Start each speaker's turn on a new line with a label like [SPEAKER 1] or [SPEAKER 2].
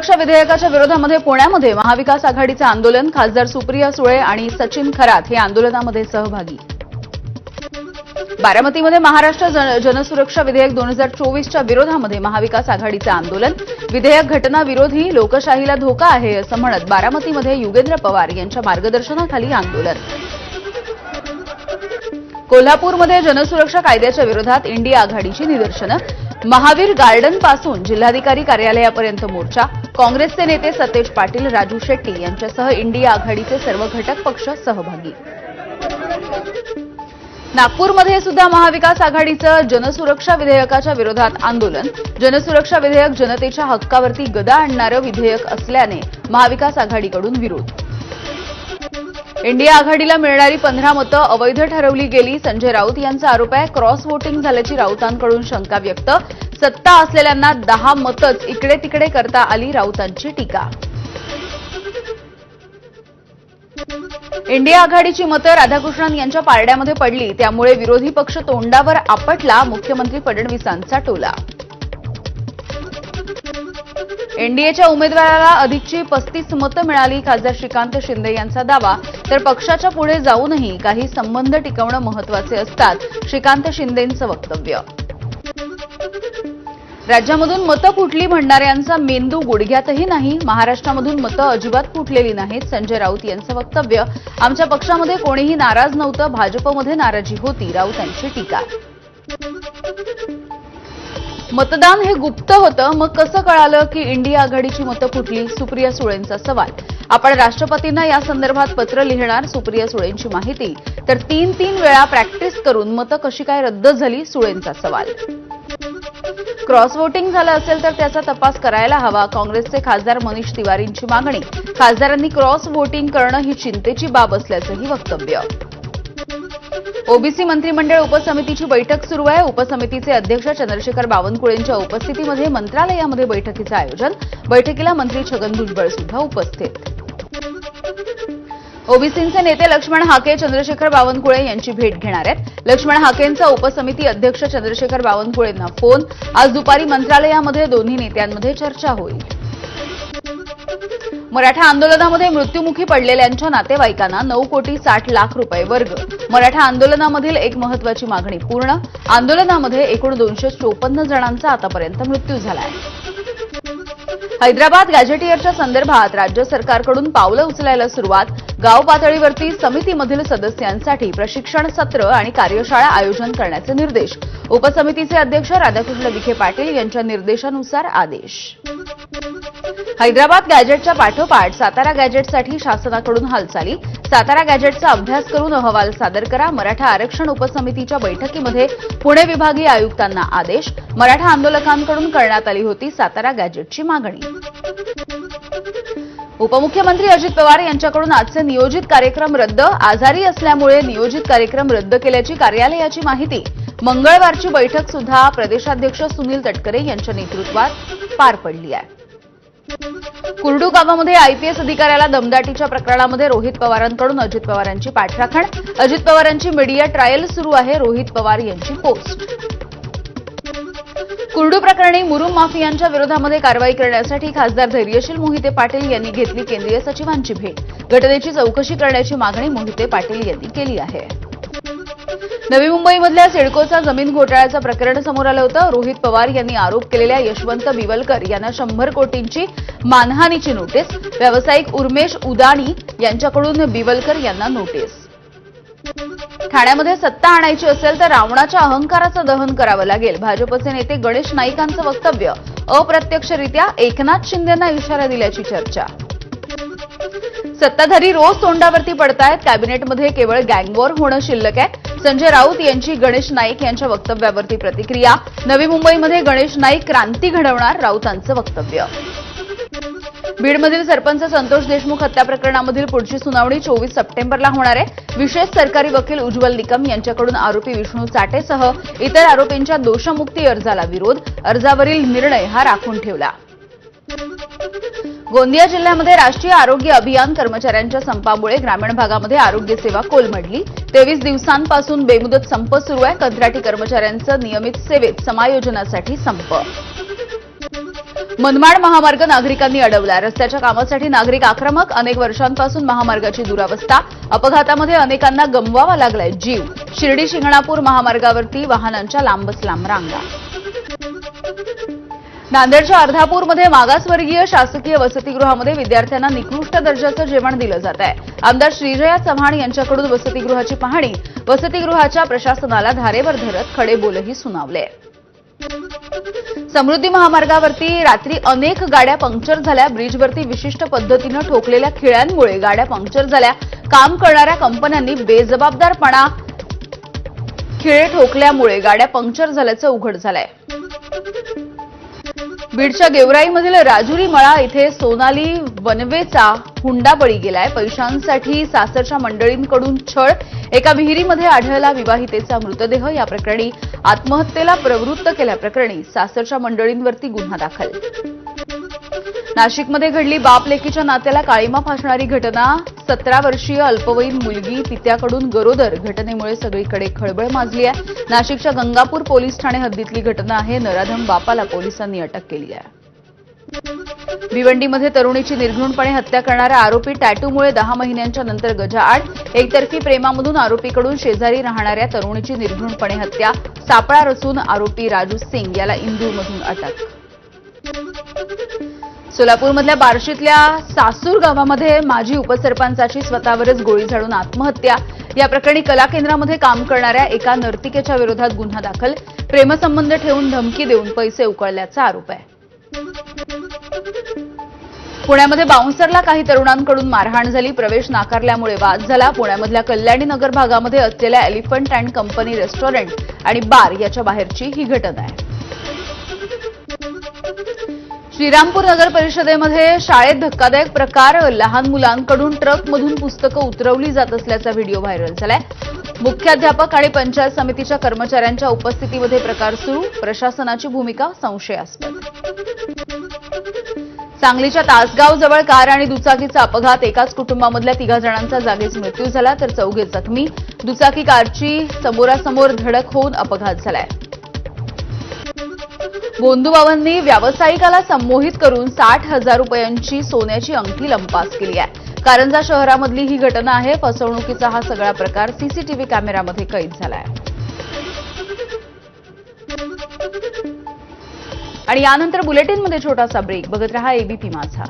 [SPEAKER 1] सुरक्षा विधेयकाच्या विरोधामध्ये पुण्यामध्ये महाविकास आघाडीचं आंदोलन खासदार सुप्रिया सुळे आणि सचिन खरात हे आंदोलनामध्ये सहभागी. बारामतीमध्ये महाराष्ट्र जन- जनसुरक्षा विधेयक दोन हजार चोवीसच्या विरोधामध्ये महाविकास आघाडीचं आंदोलन. विधेयक घटनाविरोधी लोकशाहीला धोका आहे असं म्हणत बारामतीमध्ये युगेंद्र पवार यांच्या मार्गदर्शनाखाली आंदोलन. कोल्हापूरमध्ये जनसुरक्षा कायद्याच्या विरोधात इंडिया आघाडीची निदर्शनं. महावीर गार्डनपासून जिल्हाधिकारी कार्यालयापर्यंत मोर्चा. काँग्रेसचे नेते सतेज पाटील राजू शेट्टी यांच्यासह इंडिया आघाडीचे सर्व घटक पक्ष सहभागी. नागपूरमध्ये सुद्धा महाविकास आघाडीचं जनसुरक्षा विधेयकाच्या विरोधात आंदोलन. जनसुरक्षा विधेयक जनतेच्या हक्कावरती गदा आणणारं विधेयक असल्याने महाविकास आघाडीकडून विरोध. इंडिया आघाडीला मिळणारी पंधरा मतं अवैध ठरवली गेली. संजय राऊत यांचा आरोप आहे. क्रॉस वोटिंग झाल्याची राऊतांकडून शंका व्यक्त. सत्ता असलेल्यांना दहा मतच इकडे तिकडे करता आली राऊतांची टीका. इंडिया आघाडीची मतं राधाकृष्णन यांच्या पारड्यामध्ये पडली. त्यामुळे विरोधी पक्ष तोंडावर आपटला. मुख्यमंत्री फडणवीसांचा टोला. एनडीएच्या उमेदवाराला अधिकची पस्तीस मतं मिळाली. खासदार श्रीकांत शिंदे यांचा दावा. तर पक्षाच्या पुढे जाऊनही काही संबंध टिकवणं महत्त्वाचे असतात श्रीकांत शिंदेंचं वक्तव्य. राज्यामधून मतं फुटली म्हणणाऱ्यांचा मेंदू गुडघ्यातही नाही. महाराष्ट्रामधून मतं अजिबात फुटलेली नाहीत संजय राऊत यांचं वक्तव्य. आमच्या पक्षामध्ये कोणीही नाराज नव्हतं भाजपमध्ये नाराजी होती राऊत यांची टीका. मतदान हे गुप्त होतं. मग कसं कळालं की इंडिया आघाडीची मतं फुटली? सुप्रिया सुळेंचा सवाल. आपण राष्ट्रपतींना या संदर्भात पत्र लिहिणार सुप्रिया सुळेंची माहिती. तर तीन तीन वेळा प्रॅक्टिस करून मतं कशी काय रद्द झाली? सुळेंचा सवाल. क्रॉस वोटिंग झालं असेल तर त्याचा तपास करायला हवा. काँग्रेसचे खासदार मनीष तिवारींची मागणी. खासदारांनी क्रॉस वोटिंग करणं ही चिंतेची बाब असल्याचंही वक्तव्य. ओबीसी मंत्रिमंडळ उपसमितीची बैठक सुरू आहे. उपसमितीचे अध्यक्ष चंद्रशेखर बावनकुळेंच्या उपस्थितीमध्ये मंत्रालयामध्ये बैठकीचं आयोजन. बैठकीला मंत्री छगन भुजबळ सुद्धा उपस्थित. ओबीसींचे नेते लक्ष्मण हाके चंद्रशेखर बावनकुळे यांची भेट घेणार आहेत. लक्ष्मण हाकेंचा उपसमिती अध्यक्ष चंद्रशेखर बावनकुळेंना फोन. आज दुपारी मंत्रालयामध्ये दोन्ही नेत्यांमध्ये चर्चा होईल. मराठा आंदोलनामध्ये मृत्युमुखी पडलेल्यांच्या नातेवाईकांना नऊ कोटी साठ लाख रुपये वर्ग. मराठा आंदोलनामधील एक महत्वाची मागणी पूर्ण. आंदोलनामध्ये एकूण दोनशे चोपन्न जणांचा आतापर्यंत मृत्यू झाला आहे हैदराबाद गॅझेटियरच्या संदर्भात राज्य सरकारकडून पावलं उचलायला सुरुवात. गाव पातळीवरती समितीमधील सदस्यांसाठी प्रशिक्षण सत्र आणि कार्यशाळा आयोजन करण्याचे निर्देश. उपसमितीचे अध्यक्ष राधाकृष्ण विखे पाटील यांच्या निर्देशानुसार आदेश. हैदराबाद गॅजेटच्या पाठोपाठ सातारा गॅजेटसाठी शासनाकडून हालचाली. सातारा गॅजेटचा अभ्यास करून अहवाल सादर करा. मराठा आरक्षण उपसमितीच्या बैठकीमध्ये पुणे विभागीय आयुक्तांना आदेश. मराठा आंदोलकांकडून करण्यात आली होती सातारा गॅजेटची मागणी. उपमुख्यमंत्री अजित पवार यांच्याकडून आजचे नियोजित कार्यक्रम रद्द. आजारी असल्यामुळे नियोजित कार्यक्रम रद्द केल्याची कार्यालयाची माहिती. मंगळवारची बैठक सुद्धा प्रदेशाध्यक्ष सुनील तटकरे यांच्या नेतृत्वात पार पडली आहे. कुर्डू गावामध्ये आयपीएस अधिकाऱ्याला दमदाटीच्या प्रकरणामध्ये रोहित पवारांकडून अजित पवारांची पाठराखण. अजित पवारांची मीडिया ट्रायल सुरू आहे रोहित पवार यांची पोस्ट. कुर्डू प्रकरणी मुरुम माफियांच्या विरोधामध्ये कारवाई करण्यासाठी खासदार धैर्यशील मोहिते पाटील यांनी घेतली केंद्रीय सचिवांची भेट. घटनेची चौकशी करण्याची मागणी मोहिते पाटील यांनी केली आहे. नवी मुंबईमधल्या सिडकोचा जमीन घोटाळ्याचं प्रकरण समोर आलं होतं. रोहित पवार यांनी आरोप केलेल्या यशवंत बिवलकर यांना शंभर कोटींची मानहानीची नोटीस. व्यावसायिक उर्मेश उदाणी यांच्याकडून बिवलकर यांना नोटीस. ठाण्यामध्ये सत्ता आणायची असेल तर रावणाच्या अहंकाराचं दहन करावं लागेल. भाजपचे नेते गणेश नाईकांचं वक्तव्य. अप्रत्यक्षरित्या एकनाथ शिंदेंना इशारा दिल्याची चर्चा. सत्ताधारी रोज तोंडावरती पडतायत. कॅबिनेटमध्ये केवळ गँगवॉर होणं शिल्लक आहे. संजय राऊत यांची गणेश नाईक यांच्या वक्तव्यावरती प्रतिक्रिया. नवी मुंबईमध्ये गणेश नाईक क्रांती घडवणार राऊतांचं वक्तव्य. बीडमधील सरपंच संतोष देशमुख हत्या प्रकरणामधील पुढची सुनावणी चोवीस सप्टेंबरला होणार आहे. विशेष सरकारी वकील उज्ज्वल निकम यांच्याकडून आरोपी विष्णू चाटेसह इतर आरोपींच्या दोषमुक्ती अर्जाला विरोध. अर्जावरील निर्णय हा राखून ठेवला. गोंदिया जिल्ह्यामध्ये राष्ट्रीय आरोग्य अभियान कर्मचाऱ्यांच्या संपामुळे ग्रामीण भागामध्ये आरोग्य सेवा कोलमडली. तेवीस दिवसांपासून बेमुदत संप सुरू आहे. कंत्राटी कर्मचाऱ्यांचं नियमित सेवेत समायोजनासाठी संप. मनमाड महामार्ग नागरिकांनी अडवला. रस्त्याच्या कामासाठी नागरिक आक्रमक. अनेक वर्षांपासून महामार्गाची दुरावस्था. अपघातामध्ये अनेकांना गमवावा लागलाय जीव. शिर्डी शिंगणापूर महामार्गावरती वाहनांच्या लांबच लांब रांगा. नांदेडच्या अर्धापूरमध्ये मागासवर्गीय शासकीय वसतिगृहामध्ये विद्यार्थ्यांना निकृष्ट दर्जाचं जेवण दिलं जात आहे. आमदार श्रीजया चव्हाण यांच्याकडून वसतिगृहाची पाहणी वसतिगृहाच्या प्रशासनाला धारेवर धरत खडे बोलही सुनावले. समृद्धी महामार्गावरती रात्री अनेक गाड्या पंक्चर झाल्या. ब्रिजवरती विशिष्ट पद्धतीनं ठोकलेल्या खिळ्यांमुळे गाड्या पंक्चर झाल्या. काम करणाऱ्या कंपन्यांनी बेजबाबदारपणा खिळे ठोकल्यामुळे गाड्या पंक्चर झाल्याचं उघड झालंय. बीडच्या गेवराईमधील राजुरी मळा इथे सोनाली वनवेचा हुंडा बळी गेलाय. पैशांसाठी सासरच्या मंडळींकडून छळ. एका विहिरीमध्ये आढळला विवाहितेचा मृतदेह. या प्रकरणी आत्महत्येला प्रवृत्त केल्याप्रकरणी सासरच्या मंडळींवरती गुन्हा दाखल. नाशिकमध्ये घडली बाप लेकीच्या नात्याला काळीमा फासणारी घटना. सतरा वर्षीय अल्पवयीन मुलगी पित्याकडून गरोदर घटनेमुळे सगळीकडे खळबळ माजली आहे. नाशिकच्या गंगापूर पोलीस ठाणे हद्दीतली घटना आहे. नराधम बापाला पोलिसांनी अटक केली आहे. भिवंडीमध्ये तरुणीची निर्घृणपणे हत्या करणारा आरोपी टॅटूमुळे दहा महिन्यांच्या नंतर गजाआड. एकतर्फी प्रेमामधून आरोपीकडून शेजारी राहणाऱ्या तरुणीची निर्घृणपणे हत्या. सापळा रचून आरोपी राजू सिंग याला इंदूरमधून अटक. सोलापूरमधल्या बार्शीतल्या सासूर गावामध्ये माजी उपसरपंचाची स्वतःवरच गोळी झाडून आत्महत्या. या प्रकरणी कला केंद्रामध्ये काम करणाऱ्या एका नर्तिकेच्या विरोधात गुन्हा दाखल. प्रेमसंबंध ठेवून धमकी देऊन पैसे उकळल्याचा आरोप आहे. पुण्यामध्ये बाउन्सरला काही तरुणांकडून मारहाण झाली. प्रवेश नाकारल्यामुळे वाद झाला. पुण्यामधल्या कल्याणी नगर भागामध्ये असलेल्या एलिफंट अँड कंपनी रेस्टॉरंट आणि बार याच्या बाहेरची ही घटना आहे. श्रीरामपूर नगर परिषदेमध्ये शाळेत धक्कादायक प्रकार. लहान मुलांकडून ट्रकमधून पुस्तकं उतरवली जात असल्याचा व्हिडिओ व्हायरल झालाय. मुख्याध्यापक आणि पंचायत समितीच्या कर्मचाऱ्यांच्या उपस्थितीमध्ये प्रकार सुरू. प्रशासनाची भूमिका संशयास्पद. सांगलीच्या तासगाव जवळ कार आणि दुचाकीचा अपघात. एकाच कुटुंबामधल्या तिघा जणांचा जागीच मृत्यू झाला तर चौघे जखमी. दुचाकी कारची समोरासमोर धडक होऊन अपघात झालाय. गोंदूबाबांनी व्यावसायिकाला संमोहित करून साठ हजार रुपयांची सोन्याची अंगठी लंपास केली आहे. कारंजा शहरामधली ही घटना आहे. फसवणुकीचा हा सगळा प्रकार सीसीटीव्ही कॅमेऱ्यामध्ये कैद झालाय. आणि यानंतर बुलेटिनमध्ये छोटासा ब्रेक. बघत रहा एबीपी माझा.